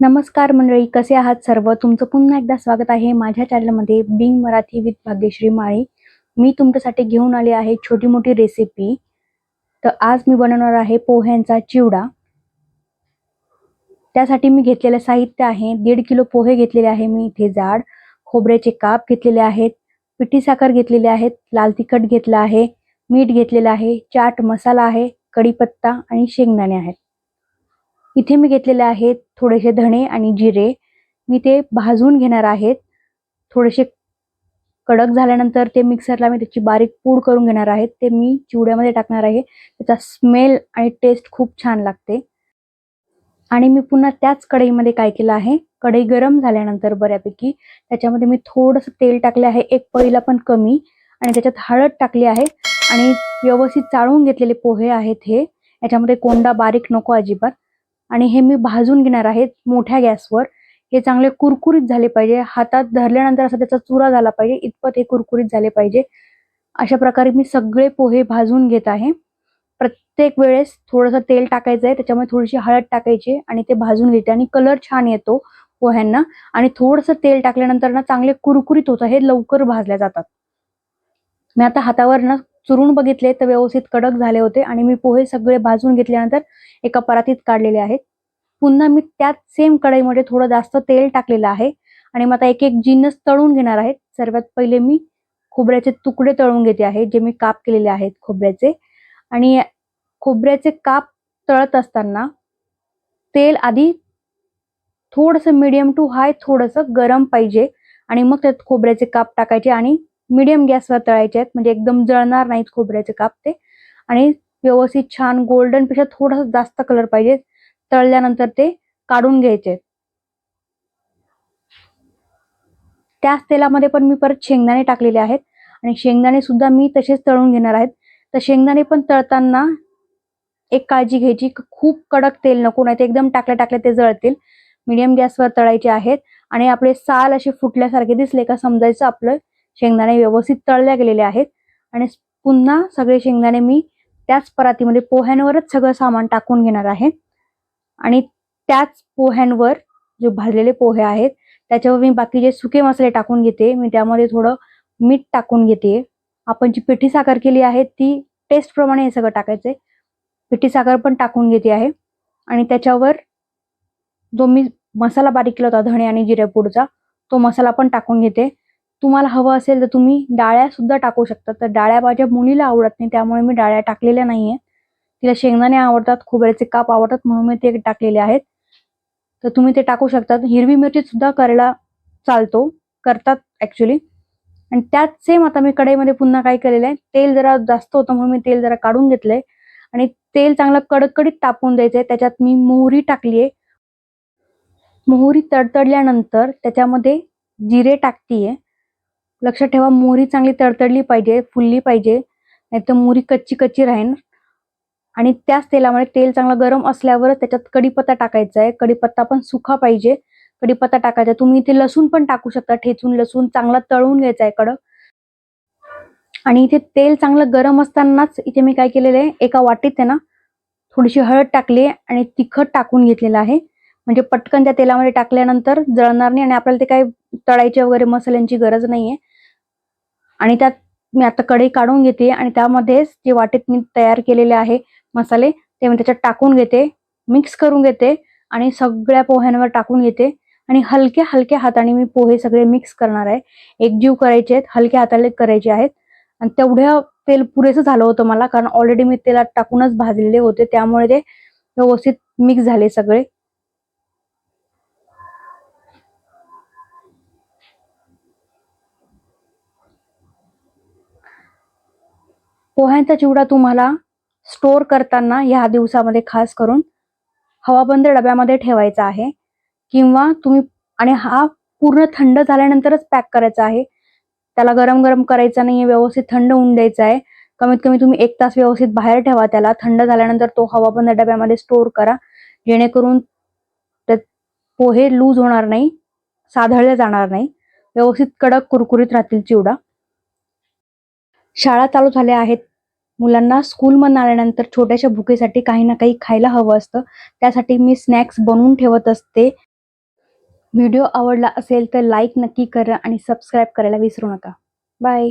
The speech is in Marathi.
नमस्कार मंडळी कसे आहात सर्व? तुमचं पुन्हा एकदा स्वागत आहे माझ्या चॅनलमध्ये बिंग मराठी विथ भाग्यश्री माळी मी तुमच्यासाठी घेऊन आले आहे छोटी मोठी रेसिपी तर आज मी बनवणार आहे पोह्यांचा चिवडा. त्यासाठी मी घेतलेलं साहित्य आहे दीड किलो पोहे घेतलेले आहे मी इथे जाड खोबऱ्याचे काप घेतलेले आहेत पिठी साखर घेतलेले आहेत लाल तिखट घेतलं आहे मीठ घेतलेलं आहे चाट मसाला आहे कढीपत्ता आणि शेंगदाणे आहेत. इथे मी घेतलेले आहेत थोडेसे धणे आणि जिरे. मी ते भाजून घेणार आहेत. थोडेसे कडक झाल्यानंतर ते मिक्सरला मी त्याची बारीक पूड करून घेणार आहेत. ते मी चिवड्यामध्ये टाकणार आहे. त्याचा स्मेल आणि टेस्ट खूप छान लागते. आणि मी पुन्हा त्याच कढईमध्ये काय केलं आहे? कढई गरम झाल्यानंतर बऱ्यापैकी त्याच्यामध्ये मी थोडंसं तेल टाकले आहे. एक पळीला पण कमी. आणि त्याच्यात हळद टाकली आहे. आणि व्यवस्थित चाळून घेतलेले पोहे आहेत हे. याच्यामध्ये कोंडा बारीक नको अजिबात. आणि हे मी भाजून घेणार आहे मोठ्या गॅसवर. हे चांगले कुरकुरीत झाले पाहिजे. हातात धरल्यानंतर असा त्याचा चुरा झाला पाहिजे. इतपत हे कुरकुरीत झाले पाहिजे. अशा प्रकारे मी सगळे पोहे भाजून घेत आहे. प्रत्येक वेळेस थोडंसं तेल टाकायचं आहे. त्याच्यामुळे थोडीशी हळद टाकायची आणि ते भाजून घेते आणि कलर छान येतो पोह्यांना. आणि थोडंसं तेल टाकल्यानंतर ना चांगले कुरकुरीत होतं. हे लवकर भाजल्या जातात. मी आता हातावर ना चुरून बघितले तर व्यवस्थित कडक झाले होते आणि मी पोहे सगळे भाजून घेतल्यानंतर एका परातीत काढलेले आहेत. पुन्हा मी त्याच सेम कढईमध्ये थोडं जास्त तेल टाकलेलं आहे आणि मग आता एक एक जिन्नस तळून घेणार आहेत. सर्वात पहिले मी खोबऱ्याचे तुकडे तळून घेते आहे जे मी काप केलेले आहेत खोबऱ्याचे. आणि खोबऱ्याचे काप तळत असताना तेल आधी थोडंसं मीडियम टू हाय थोडंसं गरम पाहिजे आणि मग त्यात खोबऱ्याचे काप टाकायचे आणि मीडियम गॅसवर तळायचे आहेत. म्हणजे एकदम जळणार नाहीत खोबऱ्याचे काप ते. आणि व्यवस्थित छान गोल्डनपेक्षा थोडासा जास्त कलर पाहिजे. तळल्यानंतर ते काढून घ्यायचे त्याच तेलामध्ये पण मी परत शेंगदाणे टाकलेले आहेत. आणि शेंगदाणे सुद्धा मी तसेच तळून घेणार आहेत. तर शेंगदाणे पण तळताना एक काळजी घ्यायची खूप कडक तेल नको नाही ते एकदम टाकल्या टाकल्या ते जळतील. मीडियम गॅसवर तळायचे आहेत. आणि आपले साल असे फुटल्यासारखे दिसले का समजायचं आपलं. शेंगदाणे व्यवस्थित तळल्या गेलेले आहेत. आणि पुन्हा सगळे शेंगदाणे मी त्याच परातीमध्ये पोह्यांवरच सगळं सामान टाकून घेणार आहे. आणि त्याच पोह्यांवर जे भाजलेले पोहे आहेत त्याच्यावर मी बाकीचे सुके मसाले टाकून घेते मी त्यामध्ये थोडं मीठ टाकून घेते. आपण जी पिठी साखर केली आहे ती टेस्टप्रमाणे हे सगळं टाकायचं. आहे पिठी साखर पण टाकून घेते आहे. आणि त्याच्यावर जो मी मसाला बारीक केला होता धणे आणि जिरेपूडचा तो मसाला पण टाकून घेते. तुम्हाला हवं असेल तर तुम्ही डाळ्या सुद्धा टाकू शकता. तर डाळ्या माझ्या मुलीला आवडत नाही त्यामुळे मी डाळ्या टाकलेल्या नाहीये तिला शेंगदाणे आवडतात खोबऱ्याचे काप आवडतात म्हणून मी ते टाकलेले आहेत. तर तुम्ही ते टाकू शकता हिरवी मिरची सुद्धा करायला चालतो करतात ऍक्च्युली आणि त्यात सेम आता मी कढईमध्ये पुन्हा काय केलेलं आहे तेल जरा जास्त होतं म्हणून मी तेल जरा काढून घेतलंय. आणि तेल चांगलं कडकडीत तापून द्यायचंय त्याच्यात मी मोहरी टाकलीये मोहरी तडतडल्यानंतर त्याच्यामध्ये जिरे टाकतीये. लक्षात ठेवा मोहरी चांगली तडतडली पाहिजे फुलली पाहिजे नाहीतर मोहरी कच्ची कच्ची राहील आणि त्याच तेलामध्ये तेल चांगलं गरम असल्यावरच त्याच्यात कढीपत्ता टाकायचा आहे. कढीपत्ता पण सुखा पाहिजे. कढीपत्ता टाकायचा तुम्ही इथे लसूण पण टाकू शकता. ठेचून लसूण चांगला तळून घ्यायचा आहे कडक. आणि इथे तेल चांगलं गरम असतानाच इथे मी काय केलेलं आहे एका वाटीत आहे ना थोडीशी हळद टाकली आणि तिखट टाकून घेतलेलं आहे. म्हणजे पटकन त्या तेलामध्ये टाकल्यानंतर जळणार नाही आणि आपल्याला ते काही तळायचे वगैरे मसाल्यांची गरज नाहीये. आणि त्यात मी आता कढई काढून घेते आणि त्यामध्येच जे वाटेत मी तयार केलेले आहे मसाले ते मी त्याच्यात टाकून घेते मिक्स करून घेते आणि सगळ्या पोह्यांवर टाकून घेते. आणि हलक्या हलक्या हाताने मी पोहे सगळे मिक्स करणार आहे. एकजीव करायचे आहेत हलक्या हाताने करायचे आहेत. आणि तेवढ्या तेल पुरेसं झालं होतं मला कारण ऑलरेडी मी तेलात टाकूनच भाजलेले होते त्यामुळे ते व्यवस्थित मिक्स झाले सगळे. पोह्यांचा चिवडा तुम्हाला स्टोर करताना ह्या दिवसामध्ये खास करून हवाबंद डब्यामध्ये ठेवायचा आहे. किंवा तुम्ही आणि हा पूर्ण थंड झाल्यानंतरच पॅक करायचा आहे. त्याला गरम गरम करायचा नाही व्यवस्थित थंड होऊन द्यायचा आहे. कमीत कमी तुम्ही एक तास व्यवस्थित बाहेर ठेवा त्याला. थंड झाल्यानंतर तो हवाबंद डब्यामध्ये स्टोर करा. जेणेकरून पोहे लूज होणार नाही साधळले जाणार नाही. व्यवस्थित कडक कुरकुरीत राहतील चिवडा. शाळा चालू झाल्या आहेत. मुलांना स्कूलमधून आल्यानंतर छोट्याशा भुकेसाठी काही ना काही खायला हवं असतं. त्यासाठी मी स्नॅक्स बनवून ठेवत असते. व्हिडिओ आवडला असेल तर लाईक नक्की करा आणि सबस्क्राईब करायला विसरू नका. बाय